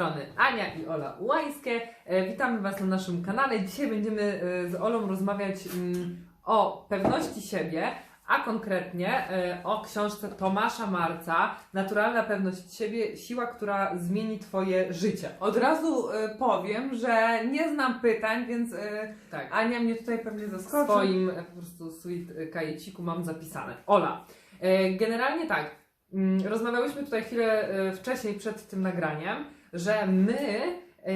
strony Ania i Ola Ułańskie. E, Witamy Was na naszym kanale. Dzisiaj będziemy e, z Olą rozmawiać mm, o pewności siebie, a konkretnie e, o książce Tomasza Marca Naturalna pewność siebie, siła, która zmieni Twoje życie. Od razu powiem, że nie znam pytań, więc Tak. Ania mnie tutaj pewnie W zaskoczy. swoim e, po prostu sweet kajeciku mam zapisane. Ola, generalnie tak, mm, rozmawiałyśmy tutaj chwilę wcześniej przed tym nagraniem, że my e,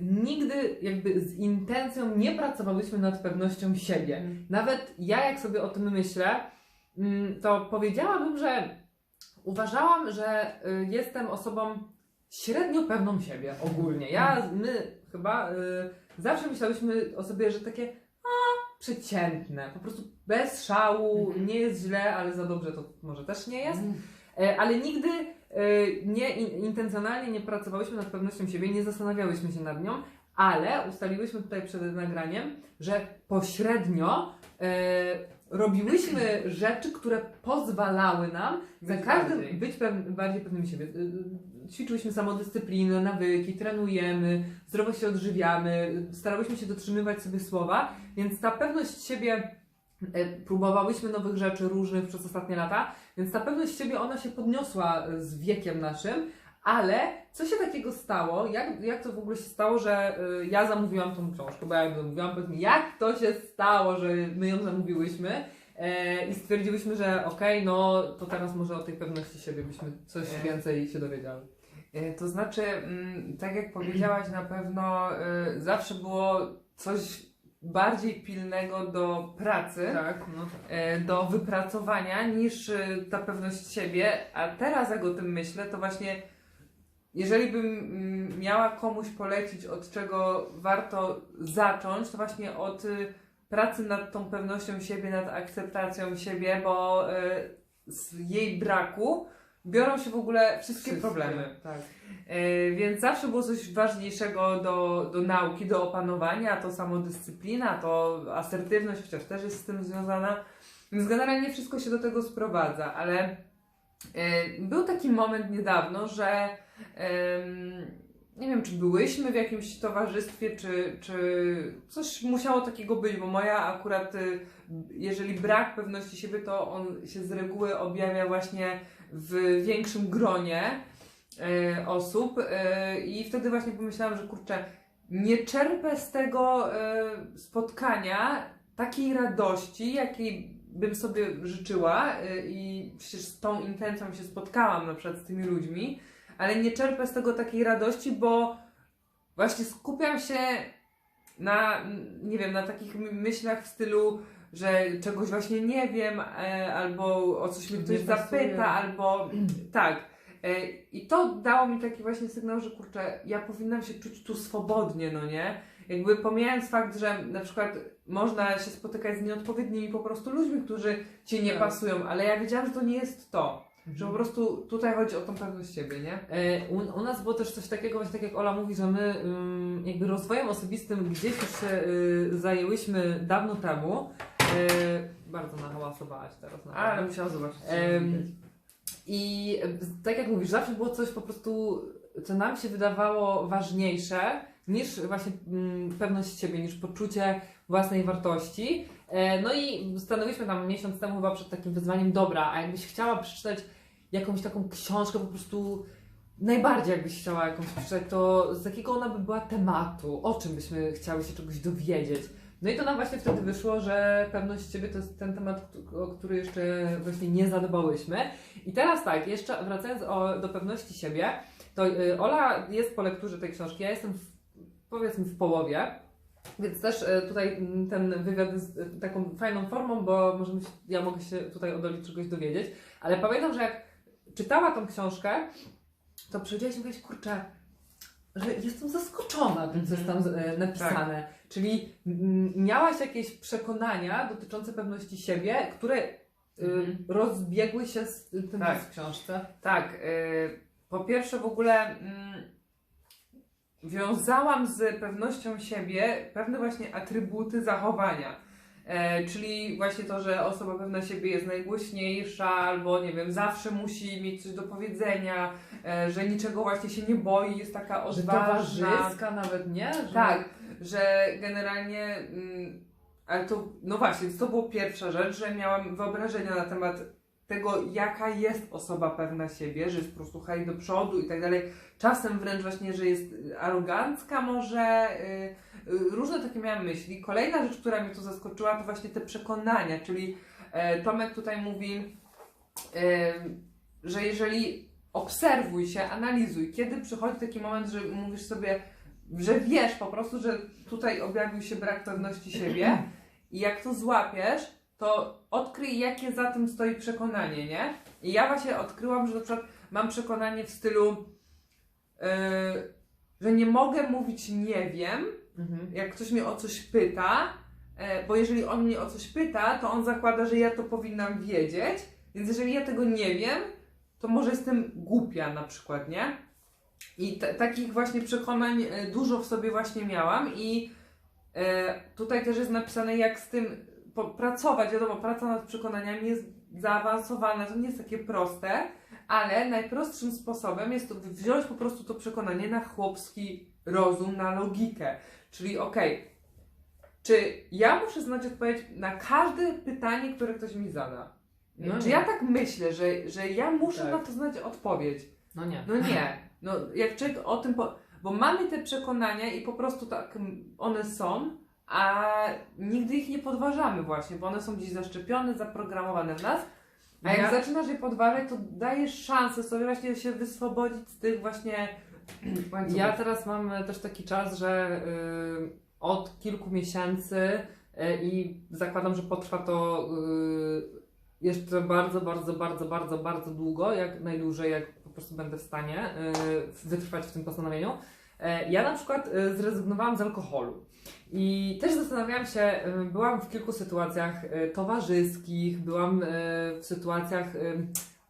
nigdy jakby z intencją nie pracowałyśmy nad pewnością siebie. Mm. Nawet ja jak sobie o tym myślę, mm, to powiedziałabym, że uważałam, że y, jestem osobą średnio pewną siebie ogólnie. Ja, my chyba y, zawsze myślałyśmy o sobie, że takie a, przeciętne, po prostu bez szału, Mhm. nie jest źle, ale za dobrze to może też nie jest. Mm. E, ale nigdy e, nie in, intencjonalnie nie pracowałyśmy nad pewnością siebie, nie zastanawiałyśmy się nad nią, ale ustaliłyśmy tutaj przed nagraniem, że pośrednio e, robiłyśmy rzeczy, które pozwalały nam za Być każdym bardziej. być pew, bardziej pewnymi siebie. Ćwiczyłyśmy samodyscyplinę, nawyki, trenujemy, zdrowo się odżywiamy, starałyśmy się dotrzymywać sobie słowa, więc ta pewność siebie, próbowałyśmy nowych rzeczy różnych przez ostatnie lata, więc ta pewność siebie, ona się podniosła e, z wiekiem naszym, ale co się takiego stało? Jak, jak to w ogóle się stało, że y, ja zamówiłam tą książkę? Bo ja ją zamówiłam, powiedz mi, jak to się stało, że my ją zamówiłyśmy e, i stwierdziłyśmy, że okej, no to teraz może o tej pewności siebie byśmy coś E. więcej się dowiedziały. E, To znaczy, mm, tak jak powiedziałaś, na pewno e, zawsze było coś bardziej pilnego do pracy. Tak, no tak. e, do wypracowania niż e, ta pewność siebie, a teraz jak o tym myślę, to właśnie jeżeli bym mm, miała komuś polecić, od czego warto zacząć, to właśnie od y, pracy nad tą pewnością siebie, nad akceptacją siebie, bo e, z jej braku biorą się w ogóle wszystkie problemy. Tak. E, Więc zawsze było coś ważniejszego do, do nauki, do opanowania, to samodyscyplina, to asertywność, chociaż też jest z tym związana. Więc generalnie wszystko się do tego sprowadza, ale e, był taki moment niedawno, że em, nie wiem, czy byłyśmy w jakimś towarzystwie, czy, czy coś musiało takiego być, bo moja akurat, y, jeżeli brak pewności siebie, to on się z reguły objawia właśnie w większym gronie e, osób e, i wtedy właśnie pomyślałam, że kurczę, nie czerpę z tego spotkania takiej radości, jakiej bym sobie życzyła i przecież z tą intencją się spotkałam na przykład z tymi ludźmi, ale nie czerpę z tego takiej radości, bo właśnie skupiam się na, nie wiem, na takich my- myślach w stylu, że czegoś właśnie nie wiem, e, albo o coś mnie ktoś zapyta, albo tak. E, I to dało mi taki właśnie sygnał, że kurczę, ja powinnam się czuć tu swobodnie, no nie? Jakby pomijając fakt, że na przykład można się spotykać z nieodpowiednimi po prostu ludźmi, którzy ci nie Tak. pasują, ale ja wiedziałam, że to nie jest to. Że po prostu tutaj chodzi o tą pewność siebie, nie? E, U, u nas było też coś takiego, właśnie tak jak Ola mówi, że my ym, jakby rozwojem osobistym gdzieś już się y, zajęłyśmy dawno temu. E, bardzo nahałasowałaś teraz. Ale naprawdę. musiałam zobaczyć. Em, I e, tak jak mówisz, zawsze było coś po prostu, co nam się wydawało ważniejsze niż właśnie mm, pewność siebie, niż poczucie własnej wartości. E, no i stanęliśmy tam miesiąc temu chyba przed takim wyzwaniem, dobra, a jakbyś chciała przeczytać jakąś taką książkę po prostu najbardziej jakbyś chciała jakąś przeczytać, to z jakiego ona by była tematu, o czym byśmy chciały się czegoś dowiedzieć. No i to nam właśnie wtedy wyszło, że pewność siebie to jest ten temat, o który jeszcze właśnie nie zadbałyśmy. I teraz tak, jeszcze wracając o, do pewności siebie, to y, Ola jest po lekturze tej książki, ja jestem w, powiedzmy w połowie, więc też y, tutaj ten wywiad jest y, taką fajną formą, bo możemy ja mogę się tutaj od Oli czegoś dowiedzieć, ale pamiętam, że jak czytała tą książkę, to przychodziłaś i mówiłaś, kurczę, że jestem zaskoczona tym, co jest tam e, napisane. Czyli mm, miałaś jakieś przekonania dotyczące pewności siebie, które y, Mhm. rozbiegły się z tym Tak. w książce. Tak, y, po pierwsze w ogóle mm, wiązałam z pewnością siebie pewne właśnie atrybuty zachowania. E, czyli właśnie to, że osoba pewna siebie jest najgłośniejsza, albo nie wiem, zawsze musi mieć coś do powiedzenia, e, że niczego właśnie się nie boi, jest taka Że odważna. towarzyska nawet, nie? Że... Tak, że generalnie, mm, ale to, no właśnie, to była pierwsza rzecz, że miałam wyobrażenia na temat tego, jaka jest osoba pewna siebie, że jest po prostu hej do przodu i tak dalej. Czasem wręcz właśnie, że jest arogancka może, y, y, różne takie miałam myśli. Kolejna rzecz, która mnie tu zaskoczyła, to właśnie te przekonania, czyli e, Tomek tutaj mówi, e, że jeżeli obserwuj się, analizuj, kiedy przychodzi taki moment, że mówisz sobie, że wiesz po prostu, że tutaj objawił się brak pewności siebie i jak to złapiesz, to odkryj, jakie za tym stoi przekonanie, nie? I ja właśnie odkryłam, że na przykład mam przekonanie w stylu, yy, że nie mogę mówić nie wiem, Mhm. jak ktoś mnie o coś pyta, e, bo jeżeli on mnie o coś pyta, to on zakłada, że ja to powinnam wiedzieć, więc jeżeli ja tego nie wiem, to może jestem głupia na przykład, nie? I t- takich właśnie przekonań e, dużo w sobie właśnie miałam i e, tutaj też jest napisane, jak z tym pracować. Wiadomo, praca nad przekonaniami jest zaawansowana, to nie jest takie proste, ale najprostszym sposobem jest to wziąć po prostu to przekonanie na chłopski rozum, na logikę. Czyli okej, czy ja muszę znać odpowiedź na każde pytanie, które ktoś mi zada? No czy nie. ja tak myślę, że, że ja muszę Tak. na to znać odpowiedź? No nie. No nie. No jak człowiek o tym. Po... Bo mamy te przekonania i po prostu tak one są, a nigdy ich nie podważamy właśnie, bo one są gdzieś zaszczepione, zaprogramowane w nas. A jak Ja- zaczynasz je podważać, to dajesz szansę sobie właśnie się wyswobodzić z tych właśnie. Ja teraz mam e, też taki czas, że y, od kilku miesięcy y, i zakładam, że potrwa to jeszcze bardzo, bardzo, bardzo, bardzo, bardzo długo, jak najdłużej, jak po prostu będę w stanie wytrwać w tym postanowieniu. E, Ja na przykład zrezygnowałam z alkoholu. I też zastanawiałam się, byłam w kilku sytuacjach towarzyskich, byłam w sytuacjach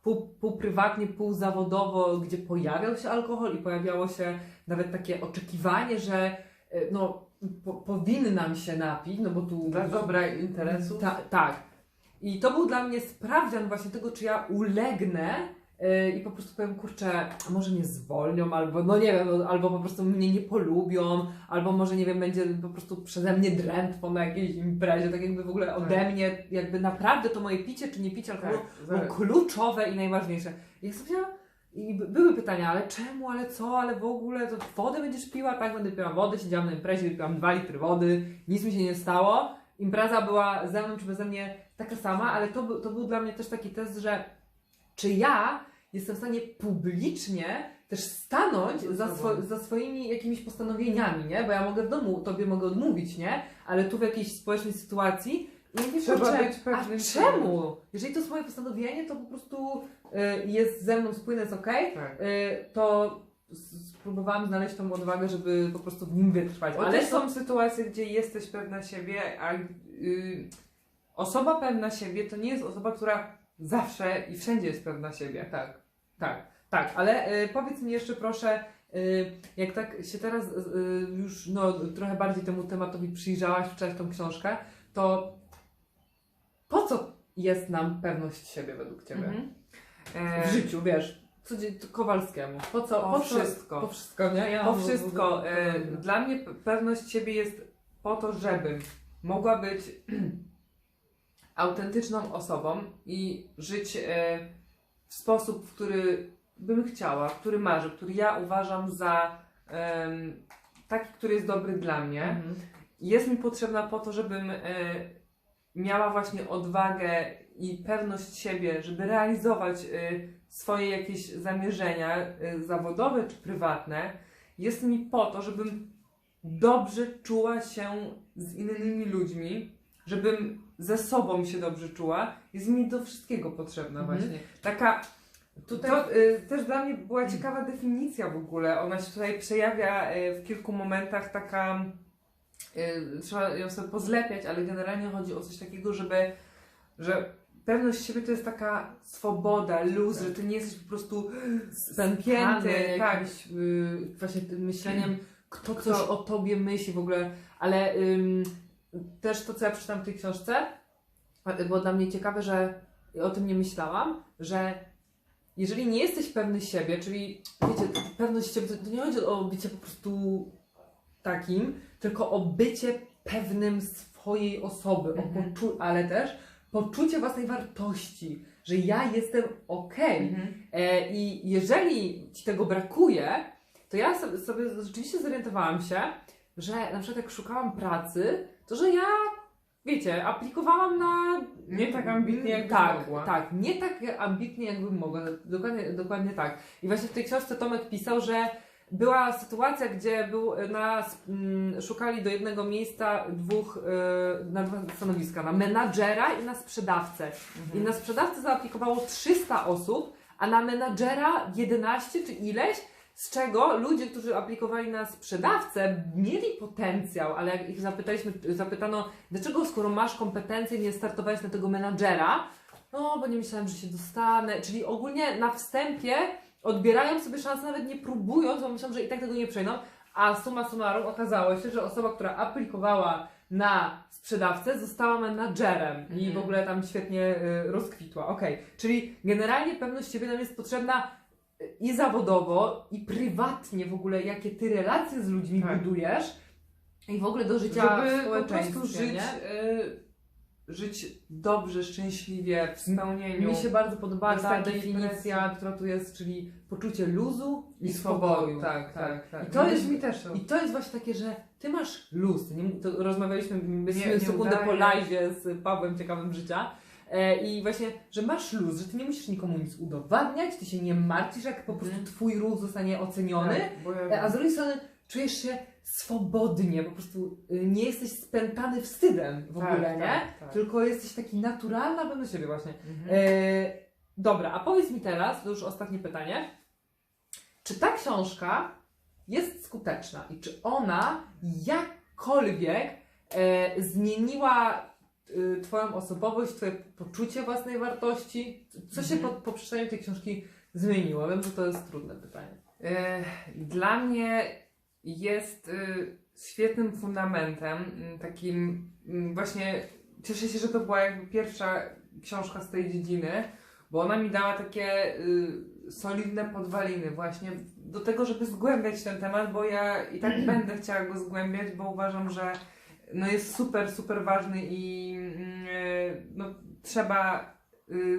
pół, pół prywatnie, pół zawodowo, gdzie pojawiał się alkohol i pojawiało się nawet takie oczekiwanie, że y, no, po, powinnam się napić, no bo tu... Dla dobra interesu. Ta, tak. I to był dla mnie sprawdzian właśnie tego, czy ja ulegnę i po prostu powiem, kurczę, a może mnie zwolnią, albo no nie wiem, albo po prostu mnie nie polubią, albo może nie wiem, będzie po prostu przeze mnie drętwo na jakiejś imprezie, tak jakby w ogóle ode mnie, jakby naprawdę to moje picie czy nie picie alkoholu Tak, było za- kluczowe i najważniejsze. I ja sobie i by- były pytania, ale czemu, ale co, ale w ogóle, to wodę będziesz piła? Tak, będę piła wodę, siedziałam na imprezie, wypiłam 2 litry wody, nic mi się nie stało. Impreza była ze mną czy beze mnie taka sama, ale to, to był dla mnie też taki test, że czy ja jestem w stanie publicznie też stanąć za, swo, za swoimi jakimiś postanowieniami, nie? Bo ja mogę w domu, tobie mogę odmówić, nie? Ale tu w jakiejś społecznej sytuacji i mówię, Trzeba być pewnym a czemu? Jeżeli to jest moje postanowienie, to po prostu y, jest ze mną spójne, jest okej, Tak. y, to spróbowałam znaleźć tą odwagę, żeby po prostu w nim wytrwać. Bo Ale są sytuacje, gdzie jesteś pewna siebie, a y, osoba pewna siebie to nie jest osoba, która zawsze i wszędzie jest pewna siebie. Tak, tak, tak, ale y, powiedz mi jeszcze proszę, y, jak tak się teraz y, już no, trochę bardziej temu tematowi przyjrzałaś, czytałaś tą książkę, to po co jest nam pewność siebie według Ciebie? Mhm. W życiu, wiesz, co Kowalskiemu. Po co? Po po wszystko. Po wszystko, nie? Ja Po wszystko. Dla mnie pe- pewność siebie jest po to, żebym mogła być autentyczną osobą i żyć e, w sposób, w który bym chciała, który marzę, który ja uważam za taki, który jest dobry dla mnie. Mhm. Jest mi potrzebna po to, żebym e, miała właśnie odwagę i pewność siebie, żeby realizować e, swoje jakieś zamierzenia zawodowe czy prywatne. Jest mi po to, żebym dobrze czuła się z innymi ludźmi, żebym ze sobą się dobrze czuła. Jest mi do wszystkiego potrzebna Mhm. właśnie. Taka Tutaj to y, też dla mnie była ciekawa definicja w ogóle. Ona się tutaj przejawia y, w kilku momentach taka. Y, trzeba ją sobie pozlepiać, ale generalnie chodzi o coś takiego, żeby. że pewność siebie to jest taka swoboda, luz, Tak. że ty nie jesteś po prostu spięty. Tak. y, właśnie tym myśleniem, kto coś Kto- o tobie myśli w ogóle, ale ym, też to, co ja przeczytałam w tej książce, było dla mnie ciekawe, że o tym nie myślałam, że jeżeli nie jesteś pewny siebie, czyli wiecie, pewność siebie, to, nie chodzi o bycie po prostu takim, tylko o bycie pewnym swojej osoby, Mhm. ale też poczucie własnej wartości, że ja jestem okej. E, I jeżeli ci tego brakuje, to ja sobie, sobie rzeczywiście zorientowałam się, że na przykład jak szukałam pracy, to że ja, wiecie, aplikowałam na. Nie tak ambitnie, jakbyś tak, mogła. Tak, nie tak ambitnie, jakbym mogła. Dokładnie, dokładnie tak. I właśnie w tej książce Tomek pisał, że była sytuacja, gdzie był na, mm, szukali do jednego miejsca dwóch, e, na dwa stanowiska, na menadżera i na sprzedawcę. I na sprzedawcę zaaplikowało 300 osób, a na menadżera 11 czy ileś, z czego ludzie, którzy aplikowali na sprzedawcę, mieli potencjał, ale jak ich zapytaliśmy, zapytano, dlaczego skoro masz kompetencje, nie startowałeś na tego menadżera, no bo nie myślałem, że się dostanę, czyli ogólnie na wstępie odbierają sobie szansę, nawet nie próbując, bo myślą, że i tak tego nie przejdą, a summa summarum okazało się, że osoba, która aplikowała na sprzedawcę, została menadżerem i Mhm. w ogóle tam świetnie y, rozkwitła. Okej, czyli generalnie pewność siebie nam jest potrzebna i zawodowo, i prywatnie w ogóle, jakie ty relacje z ludźmi Tak. budujesz i w ogóle do życia w Żeby po społeczeństwie, prostu żyć, y, żyć dobrze, szczęśliwie, w spełnieniu. Mi się bardzo podobała Bez ta definicja, która tu jest, czyli poczucie luzu i, I spokoju. swobodu. Tak, tak, tak. I to jest, mi też to. I to jest właśnie takie, że ty masz luz. Nie, to rozmawialiśmy nie sekundę po live z Pawłem Ciekawym Życia. E, I właśnie, że masz luz, że ty nie musisz nikomu nic udowadniać, ty się nie martwisz, jak po prostu Mhm. twój ruch zostanie oceniony. Tak, E, A z drugiej strony czujesz się swobodnie, po prostu y, nie jesteś spętany wstydem w Tak, ogóle, nie? tak, tak. Tylko jesteś taki naturalna pewny siebie właśnie. Mhm. E, dobra, a powiedz mi teraz, to już ostatnie pytanie. Czy ta książka jest skuteczna i czy ona jakkolwiek e, zmieniła Twoją osobowość, Twoje poczucie własnej wartości? Co się po, Mhm. po przeczytaniu tej książki zmieniło? Wiem, że to jest trudne pytanie. E, Dla mnie jest y, świetnym fundamentem, mm, takim właśnie cieszę się, że to była jakby pierwsza książka z tej dziedziny, bo ona mi dała takie y, solidne podwaliny właśnie do tego, żeby zgłębiać ten temat, bo ja i tak będę chciała go zgłębiać, bo uważam, że no jest super, super ważny i mm, y, no, trzeba y,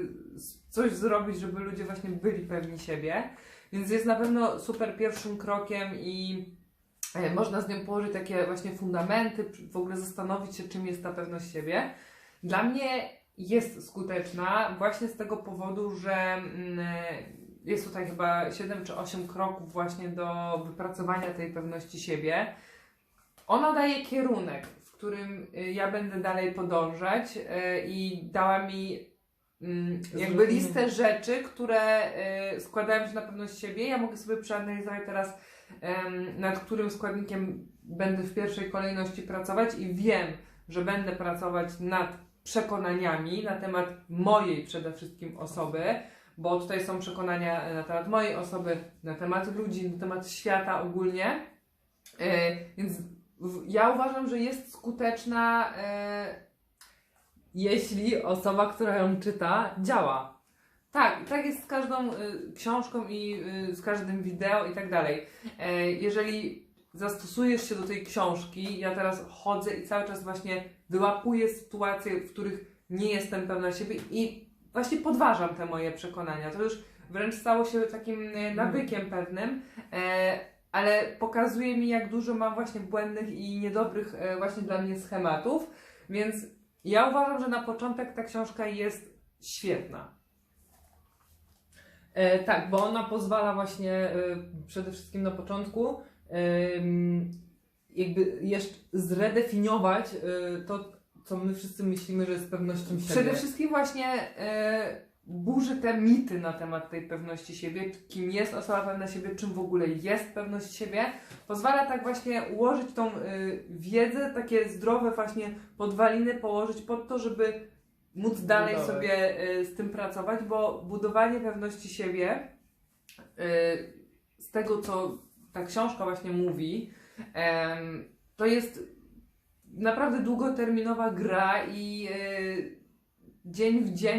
coś zrobić, żeby ludzie właśnie byli pewni siebie. Więc jest na pewno super pierwszym krokiem i e, można z nią położyć takie właśnie fundamenty, w ogóle zastanowić się, czym jest ta pewność siebie. Dla mnie jest skuteczna właśnie z tego powodu, że mm, e, jest tutaj chyba 7 czy 8 kroków właśnie do wypracowania tej pewności siebie. Ona daje kierunek, którym y, ja będę dalej podążać y, i dała mi mm, jakby listę rzeczy, które y, składają się na pewność siebie. Ja mogę sobie przeanalizować teraz, nad którym składnikiem będę w pierwszej kolejności pracować i wiem, że będę pracować nad przekonaniami na temat mojej przede wszystkim osoby, bo tutaj są przekonania na temat mojej osoby, na temat ludzi, na temat świata ogólnie. Więc ja uważam, że jest skuteczna. E, Jeśli osoba, która ją czyta, działa. tak, tak jest z każdą y, książką i y, z każdym wideo i tak dalej. E, jeżeli zastosujesz się do tej książki, ja teraz chodzę i cały czas właśnie wyłapuję sytuacje, w których nie jestem pewna siebie i właśnie podważam te moje przekonania. To już wręcz stało się takim e, nawykiem pewnym, e, ale pokazuje mi, jak dużo mam właśnie błędnych i niedobrych e, właśnie dla mnie schematów, więc ja uważam, że na początek ta książka jest świetna. E, tak, bo ona pozwala właśnie e, przede wszystkim na początku em, jakby jeszcze zredefiniować e, to, co my wszyscy myślimy, że jest pewnością siebie. Przede wszystkim właśnie e, burzy te mity na temat tej pewności siebie, kim jest osoba pewna siebie, czym w ogóle jest pewność siebie. Pozwala tak właśnie ułożyć tą e, wiedzę, takie zdrowe właśnie podwaliny położyć pod to, żeby móc dalej Budować. sobie e, z tym pracować, bo budowanie pewności siebie e, z tego, co ta książka właśnie mówi, to jest naprawdę długoterminowa gra i e, dzień w dzień